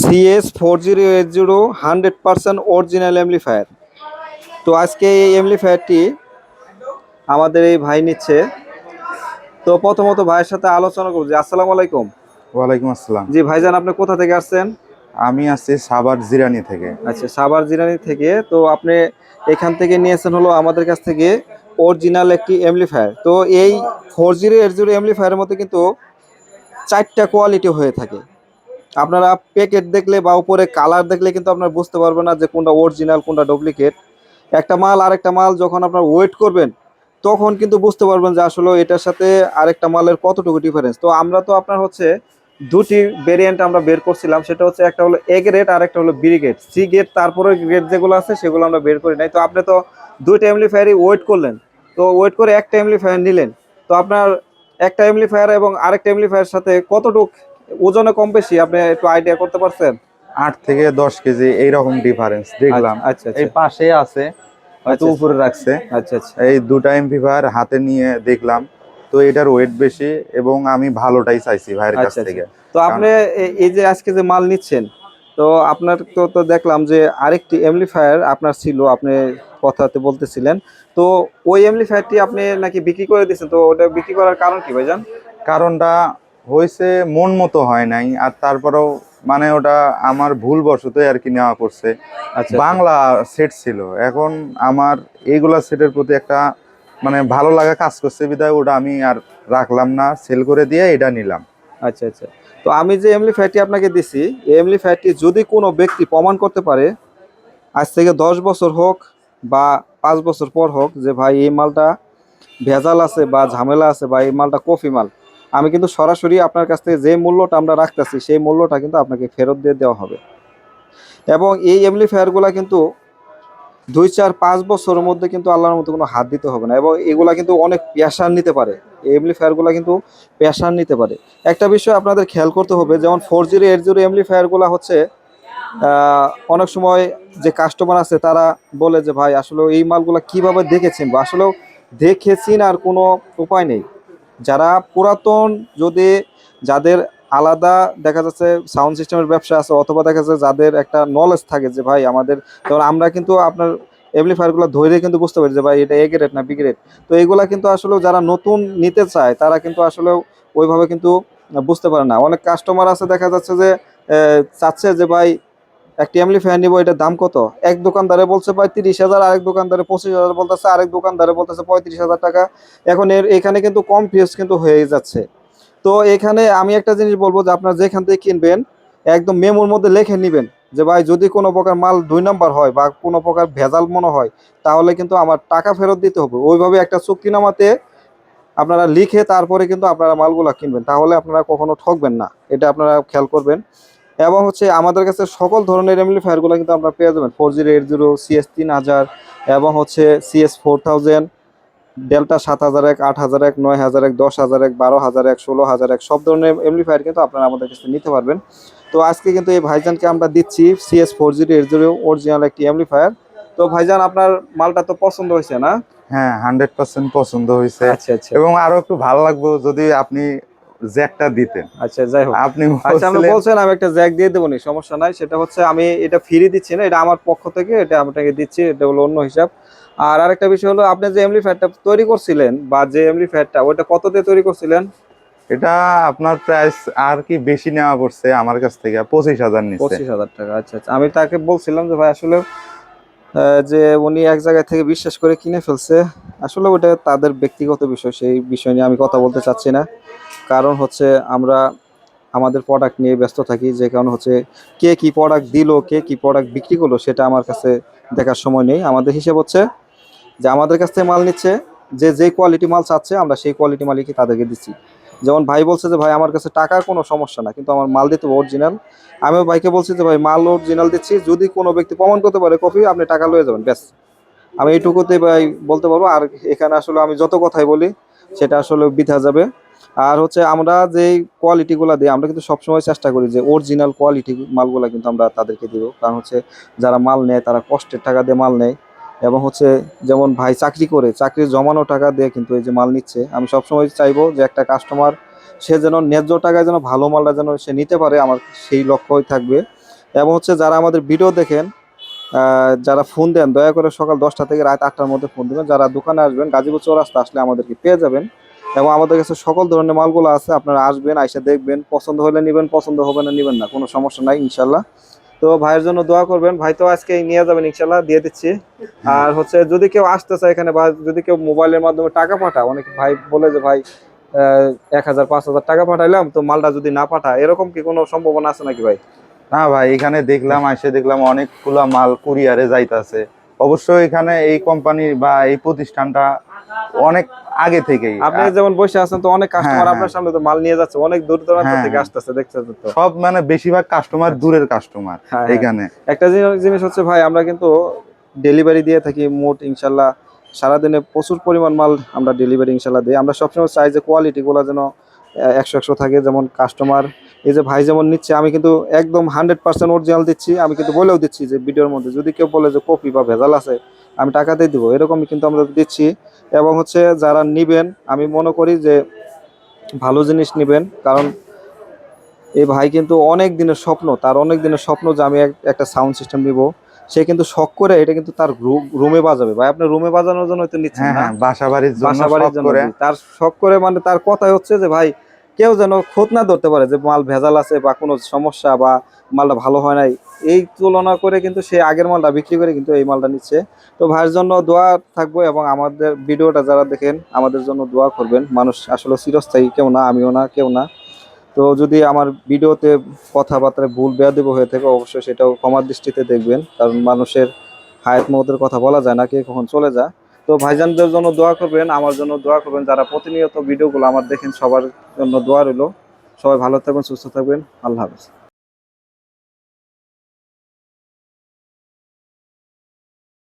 CS four zero eight zero hundred percent original amplifier তো আজকে এই এমলিফায়ারটি আমাদের এই ভাই নিচ্ছে। তো প্রথমত ভাইয়ের সাথে আলোচনা করব যে আসসালামু আলাইকুম। ওয়ালাইকুম আসসালাম। জি ভাইজান আপনি কোথা থেকে আসছেন? আমি আছি সাবার জিরানি থেকে। আচ্ছা সাবার জিরানি থেকে। তো আপনি এখান থেকে নিয়েছেন হলো আমাদের কাছ থেকে অরিজিনাল একটি এমলিফায়ার তো এই ফোর জিরো এইট জিরো এমলিফায়ারের মধ্যে কিন্তু চারটা কোয়ালিটি হয়ে থাকে। আপনারা প্যাকেট দেখলে বা উপরে কালার দেখলে কিন্তু আপনারা বুঝতে পারবেন না যে কোনটা অরিজিনাল কোনটা ডুপ্লিকেট একটা মাল, আরেকটা মাল যখন আপনার ওয়েট করবেন, তখন কিন্তু বুঝতে পারবেন যে আসলে এটার সাথে আরেকটা মালের কতটুকু ডিফারেন্স তো আমরা তো আপনার হচ্ছে দুটি ভেরিয়েন্ট আমরা বের করছিলাম, সেটা হচ্ছে একটা হলো এ গ্রেড আর একটা হলো বি গ্রেড সি গ্রেড তারপরে গ্রেড যেগুলো আছে সেগুলো আমরা বের করি নাই। তো আপনি তো দুইটা এমলিফায়ারই ওয়েট করলেন, তো ওয়েট করে একটা এমলিফায়ার নিলেন। তো আপনার একটা এমলিফায়ার এবং আরেকটা এমলিফায়ার সাথে কতটুক ওজনে কম বেশি? আপনি একটু আইডিয়া করতে পারছেন? আট থেকে দশ কেজি এইরকম ডিফারেন্স দেখলাম। আচ্ছা আচ্ছা এই পাশে আছে হয়তো আচ্ছা। উপরে রাখছে। আচ্ছা আচ্ছা। এই দুটা এমপিভার হাতে নিয়ে দেখলাম। তো এটার ওয়েট বেশি এবং আমি ভালোটাই চাইছি ভাইয়ের কাছ আচ্ছা, থেকে। তো আপনি এই যে আজকে যে মাল নিচ্ছেন তো আপনার তো তো দেখলাম যে আরেকটি এমলিফায়ার আপনার ছিল আপনি কথাতে বলতেছিলেন। তো ওই এমলিফায়ারটি আপনি নাকি বিক্রি করে দিয়েছেন? তো ওটা বিক্রি করার কারণ কি ভাইজান? কারণটা হয়েছে মন মতো হয় নাই আর তারপরেও মানে ওটা আমার ভুল বশতই আর কি নেওয়া করছে। আচ্ছা বাংলা সেট ছিল। এখন আমার এইগুলা সেটের প্রতি একটা মানে ভালো লাগা কাজ করছে বিধায় ওটা আমি আর রাখলাম না সেল করে দিয়ে এটা নিলাম। আচ্ছা আচ্ছা। তো আমি যে এমলিফায়ারটি আপনাকে দিছি এমলি এমলিফায়ারটি যদি কোনো ব্যক্তি প্রমাণ করতে পারে আজ থেকে দশ বছর হোক বা পাঁচ বছর পর হোক যে ভাই এই মালটা ভেজাল আছে বা ঝামেলা আছে বা এই মালটা কফি মাল আমি কিন্তু সরাসরি আপনার কাছ থেকে যে মূল্যটা আমরা রাখতেছি, সেই মূল্যটা কিন্তু আপনাকে ফেরত দিয়ে দেওয়া হবে। এবং এই এমলিফায়ারগুলো কিন্তু দুই, চার, পাঁচ বছরের মধ্যে কিন্তু আল্লাহর মতো কোনো হাত দিতে হবে না এবং এগুলা কিন্তু অনেক প্রেশার নিতে পারে। এই এমলিফায়ারগুলো কিন্তু প্রেশার নিতে পারে। একটা বিষয় আপনাদের খেয়াল করতে হবে, যেমন ফোর জিরো এইট জিরো এমলিফায়ারগুলো হচ্ছে অনেক সময় যে কাস্টমার আছে তারা বলে যে, ভাই, আসলে এই মালগুলো কীভাবে দেখেছেন? বা আসলেও দেখেছেন আর কোনো উপায় নেই। যারা পুরাতন, যদি যাদের আলাদা দেখা যাচ্ছে সাউন্ড সিস্টেমের ব্যবসা আছে, অথবা দেখা যাচ্ছে যাদের একটা নলেজ থাকে যে ভাই আমাদের যেমন আমরা কিন্তু আপনার এমপ্লিফায়ারগুলো ধরে কিন্তু বুঝতে পারি যে ভাই এটা এ গ্রেড না বি গ্রেড তো এইগুলা কিন্তু আসলে যারা নতুন নিতে চায়, তারা কিন্তু আসলে ওইভাবে কিন্তু বুঝতে পারে না। অনেক কাস্টমার আছে দেখা যাচ্ছে যে চাচ্ছে যে ভাই একটি এমলি ফ্যান নিবো, এটার দাম কত? এক দোকানদারে বলছে ভাই তিরিশ হাজার, আরেক দোকানদারে পঁচিশ হাজার বলতেছে, আরেক দোকানদারে বলতেছে পঁয়ত্রিশ হাজার টাকা। এখন এর, এখানে কিন্তু কম ফিস কিন্তু হয়ে যাচ্ছে। তো এখানে আমি একটা জিনিস বলব যে আপনার যেখান থেকে কিনবেন, একদম মেমোর মধ্যে লিখে নেবেন যে ভাই যদি কোনো প্রকার মাল দুই নাম্বার হয় বা কোনো প্রকার ভেজাল মনে হয়, তাহলে কিন্তু আমার টাকা ফেরত দিতে হবে। ওইভাবে একটা চুক্তিনামাতে আপনারা লিখে তারপরে কিন্তু আপনারা মালগুলা কিনবেন। তাহলে আপনারা কখনো ঠকবেন না। এটা আপনারা খেয়াল করবেন। এবং হচ্ছে আমাদের কাছে সকল ধরনের এমপ্লিফায়ারগুলো কিন্তু আপনারা পেয়ে যাবেন। Four zero eight zero CS তিন হাজার এবং হচ্ছে সিএস ফোর থাউজেন্ড ডেল্টা সাত হাজার এক আট হাজার এক নয় হাজার এক দশ হাজার এক বারো হাজার এক ষোলো হাজার এক সব ধরনের এমপ্লিফায়ার কিন্তু আপনারা আমাদের কাছে নিতে পারবেন। তো আজকে কিন্তু এই ভাইজানকে আমরা দিচ্ছি CS four zero eight zero original একটি এমপ্লিফায়ার তো ভাইজান আপনার মালটা তো পছন্দ হয়েছে না? হ্যাঁ হান্ড্রেড পার্সেন্ট পছন্দ হয়েছে। আচ্ছা আচ্ছা। এবং আরও একটু ভালো লাগবে যদি আপনি জ্যাকটা দিতেন। আচ্ছা যাই হোক। আপনি আচ্ছা বলছিলেন- বলছেন আমি একটা জ্যাক দিয়ে দেবো নি সমস্যা নাই সেটা হচ্ছে আমি এটা ফ্রি দিচ্ছি না এটা আমার পক্ষ থেকে এটা আপনাকে দিচ্ছি এটা হলো অন্য হিসাব। আর আরেকটা বিষয় হলো আপনি যে এমপ্লিফায়ারটা তৈরি করছিলেন বা যে এমপ্লিফায়ারটা ওইটা কত দিয়ে তৈরি করছিলেন? এটা আপনার প্রাইস আর কি বেশি নেওয়া পড়ছে আমার কাছ থেকে পঁচিশ হাজার নিচ্ছে। পঁচিশ হাজার টাকা আচ্ছা আচ্ছা। আমি তাকে বলছিলাম যে ভাই আসলে যে উনি এক জায়গা থেকে বিশ্বাস করে কিনে ফেলছে, আসলে ওটা তাদের ব্যক্তিগত বিষয়, সেই বিষয় নিয়ে আমি কথা বলতে চাচ্ছি না। কারণ হচ্ছে আমরা আমাদের প্রোডাক্ট নিয়ে ব্যস্ত থাকি, যে কারণ হচ্ছে কে কি প্রোডাক্ট দিল, কে কি প্রোডাক্ট বিক্রি করল, সেটা আমার কাছে দেখার সময় নেই। আমাদের হিসেব হচ্ছে যে আমাদের কাছ থেকে মাল নিচ্ছে, যে যে কোয়ালিটি মাল চাচ্ছে, আমরা সেই কোয়ালিটি মালিকই তাদেরকে দিচ্ছি। যেমন ভাই বলছে যে, ভাই, আমার কাছে টাকার কোনো সমস্যা না, কিন্তু আমার মাল দিতে অরিজিনাল আমিও ভাইকে বলছি যে, ভাই, মাল অরিজিনাল দিচ্ছি, যদি কোনো ব্যক্তি প্রমাণ করতে পারে কপি, আপনি টাকা লয়ে যাবেন, ব্যাস। আমি এইটুকুতে ভাই বলতে পারব, আর এখানে আসলে আমি যত কথাই বলি, সেটা আসলে বিধা যাবে। আর হচ্ছে আমরা যে কোয়ালিটিগুলো দিই, আমরা কিন্তু সবসময় চেষ্টা করি যে অরিজিনাল কোয়ালিটি মালগুলো কিন্তু আমরা তাদেরকে দিব। কারণ হচ্ছে, যারা মাল নেয়, তারা কষ্টের টাকা দিয়ে মাল নেয়। এবং হচ্ছে যেমন ভাই চাকরি করে, চাকরির জমানো টাকা দিয়ে কিন্তু এই যে মাল নিচ্ছে, আমি সবসময় চাইব যে একটা কাস্টমার সে যেন ন্যায্য টাকায় যেন ভালো মালটা যেন সে নিতে পারে, আমার সেই লক্ষ্যই থাকবে। এবং হচ্ছে যারা আমাদের ভিডিও দেখেন যারা ফোন দেন, দয়া করে সকাল দশটা থেকে রাত আটটার মধ্যে ফোন দেবেন। যারা দোকানে আসবেন, গাজীপুর চৌরাস্তা আসলে আমাদেরকে পেয়ে যাবেন। এবং আমাদের কাছে সকল ধরনের মালগুলো আছে, আপনারা আসবেন, আইসা দেখবেন, পছন্দ হলে নেবেন, পছন্দ হবে না, নেবেন না, কোনো সমস্যা নাই ইনশাল্লাহ তো ভাইয়ের জন্য দোয়া করবেন। ভাই তো আজকে নিয়ে যাবেন ইনশাল্লাহ দিয়ে দিচ্ছি। আর হচ্ছে যদি কেউ আসতে চায় এখানে বা যদি কেউ মোবাইলের মাধ্যমে টাকা পাঠায়, অনেক ভাই বলে যে, ভাই এক হাজার, পাঁচ হাজার টাকা পাঠাইলাম, তো মালটা যদি না পাঠায়, এরকম কি কোনো সম্ভাবনা আছে নাকি ভাই? না ভাই, এখানে দেখলাম এসে দেখলাম অনেকগুলা মাল কুরিয়ারে যাইতাছে। অবশ্যই এখানে এই কোম্পানি বা এই প্রতিষ্ঠানটা অনেক আগে থেকে আপনি যেমন বসে আছেন তো অনেক কাস্টমার হ্যাঁ, আপনার সামনে তো মাল নিয়ে যাচ্ছে অনেক দূর দূরান্ত হ্যাঁ, থেকে। আসতেছে দেখছেন তো। সব মানে বেশিরভাগ কাস্টমার দূরের কাস্টমার হ্যাঁ। এখানে। একটা জিনিস- জিনিস হচ্ছে ভাই আমরা কিন্তু ডেলিভারি দিয়ে থাকি মোট ইনশাল্লাহ সারাদিনে প্রচুর পরিমাণ মাল আমরা ডেলিভারি ইনশাল্লাহ দিই। আমরা সবসময় চাই যে কোয়ালিটিগুলো যেন একশো একশো থাকে যেমন কাস্টমার এই যে ভাই যেমন নিচ্ছে আমি কিন্তু একদম হান্ড্রেড পার্সেন্ট অরিজিনাল দিচ্ছি আমি কিন্তু বলেও দিচ্ছি যে ভিডিওর মধ্যে যদি কেউ বলে যে কপি বা ভেজাল আছে আমি টাকা দিয়ে দিব এরকমই কিন্তু আমরা দিচ্ছি। এবং হচ্ছে যারা নিবেন আমি মনে করি যে ভালো জিনিস নিবেন কারণ এই ভাই কিন্তু অনেক দিনের স্বপ্ন তার অনেক দিনের স্বপ্ন যে আমি একটা সাউন্ড সিস্টেম নিব। সে কিন্তু শখ করে এটা কিন্তু তার রুমে বাজাবে। ভাই আপনি রুমে বাজানোর জন্য তো নিচ্ছেন হ্যাঁ না? হ্যাঁ বাসা বাড়ির জন্য বাসা বাড়ির জন্য তার শখ করে মানে তার কথাই হচ্ছে যে ভাই কেউ যেন খোঁজ না ধরতে পারে যে মাল ভেজাল আছে বা কোনো সমস্যা বা মালটা ভালো হয় নাই। এই তুলনা করে কিন্তু সে আগের মালটা বিক্রি করে কিন্তু এই মালটা নিচ্ছে। তো ভাইয়ের জন্য দোয়া থাকব এবং আমাদের ভিডিওটা যারা দেখেন, আমাদের জন্য দোয়া করবেন। মানুষ আসলে চিরস্থায়ী, কেউ না, আমিও না, কেউ না। তো যদি আমার ভিডিওতে কথাবার্তায় ভুল, বেয়াদেব হয়ে থাকে, অবশ্যই সেটাও ক্ষমার দৃষ্টিতে দেখবেন। কারণ মানুষের হায়াত মহতের কথা বলা যায় না, কে কখন চলে যায়। তো ভাইজানদের জন্য দোয়া করবেন, আমার জন্য দোয়া করবেন। যারা প্রতিনিয়ত ভিডিওগুলো আমার দেখেন, সবার জন্য দোয়া রইল। সবাই ভালো থাকবেন, সুস্থ থাকবেন। আল্লাহ হাফেজ।